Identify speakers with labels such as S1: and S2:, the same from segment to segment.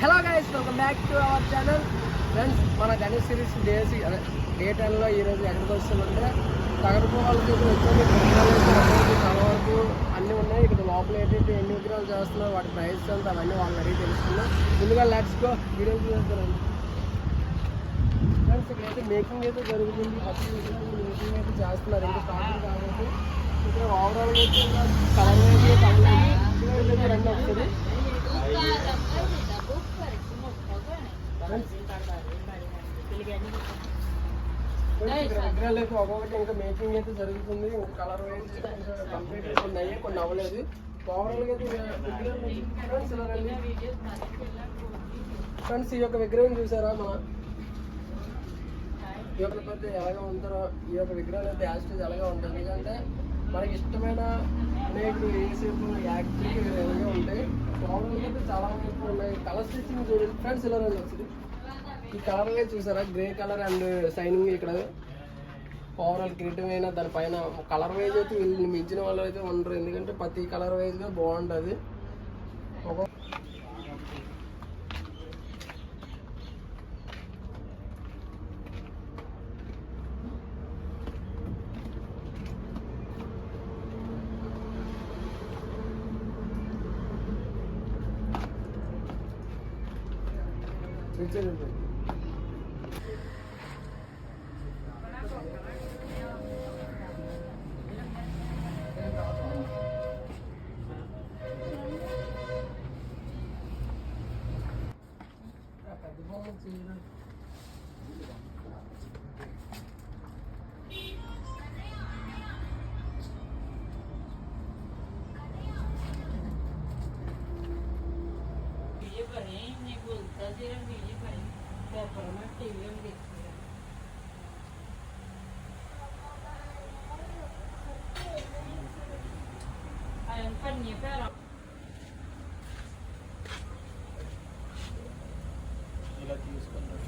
S1: Hello guys welcome back to our channel friends మన Ganesh series days అదే day టెన్లో ఈరోజు ఎక్కడికి వస్తుందంటే తగరపోవాలకి వచ్చాము చాలా వరకు అన్నీ ఉన్నాయి. ఇక్కడ లోపల ఏంటంటే ఎన్ని విగ్రహాలు చేస్తున్నారు వాటి ప్రైస్ అంతా అవన్నీ వాళ్ళని అడిగి తెలుసుకున్నాం ముందుగా లెట్స్ గో వీడియో చూస్తారండి ఫ్రెండ్స్ ఇక్కడైతే మేకింగ్ అయితే జరుగుతుంది. ఫస్ట్ మేకింగ్ అయితే చేస్తున్నారు. ఇంకా స్టార్టింగ్ కాబట్టి ఇక్కడ ఓవరాల్ అయితే కలర్ అయితే కలర్ రెండు వస్తుంది. ఇక్కడ విగ్రహాలు ఒక్కొక్కటి ఇంకా మేకింగ్ అయితే జరుగుతుంది ఇంకా కలర్ వైజ్ కంప్లీట్ అవుతున్నాయి కొన్ని అవ్వలేదు ఓవరాల్ అయితే ఫ్రెండ్స్ ఈ యొక్క విగ్రహం చూసారా మన? ఈ యొక్క పెద్ద ఎలాగ ఉంటారో ఈ యొక్క విగ్రహాలు అయితే యాస్టేజ్ ఎలాగా ఉంటుంది ఎందుకంటే మనకి ఇష్టమైన అనేక ఏసేపు యాక్టివ్ ఇవన్నీ ఉంటాయి ప్రాబ్లమ్స్ అయితే చాలా వరకు ఉన్నాయి. కలర్ స్టిచ్చింగ్ చూడండి. ఫ్రెండ్స్ ఇలా వచ్చింది. ఈ కలర్ చూసారా? గ్రే కలర్ అండ్ షైనింగ్ ఇక్కడ. ఓవరాల్ క్రియేటివ్ అయినా దానిపైన కలర్ వైజ్ అయితే వీళ్ళని మించిన వాళ్ళు అయితే ఉండరు. ఎందుకంటే ప్రతి కలర్ వైజ్గా బాగుంటుంది. 절제력이
S2: แต่ผลไม้ตีเรื่องเด็กไอ้ปันนี้เรานี่เ
S3: ร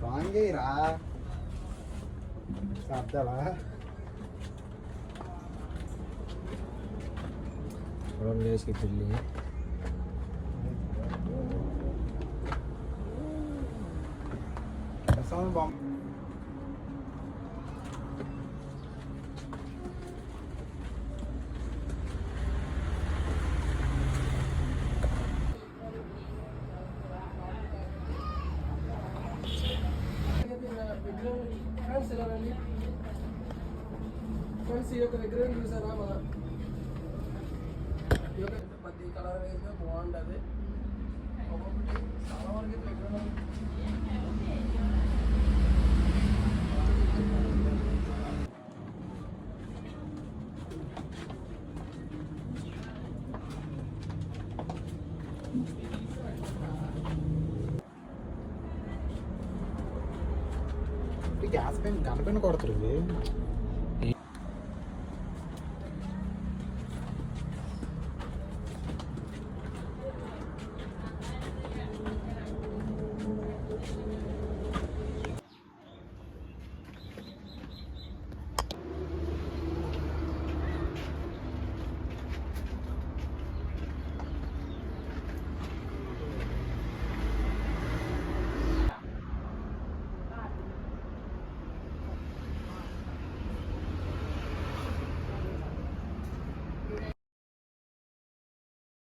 S4: సాంగ్ రా శబ్దాలా
S5: లేచి పెళ్ళి
S4: సౌండ్ బాంబ్
S1: ఫ్రెండ్స్ ఇలా రండి ఫ్రెండ్స్ ఈ యొక్క విగ్రహం చూసారా మన ప్రతి కలర్ వేస్తే బాగుంటుంది ఒక్కొక్కటి చాలా వరకు అయితే విగ్రహాలు ఈ
S4: గ్యాస్ పైన గన్ కొడుతుంది కొడతారు ఇది.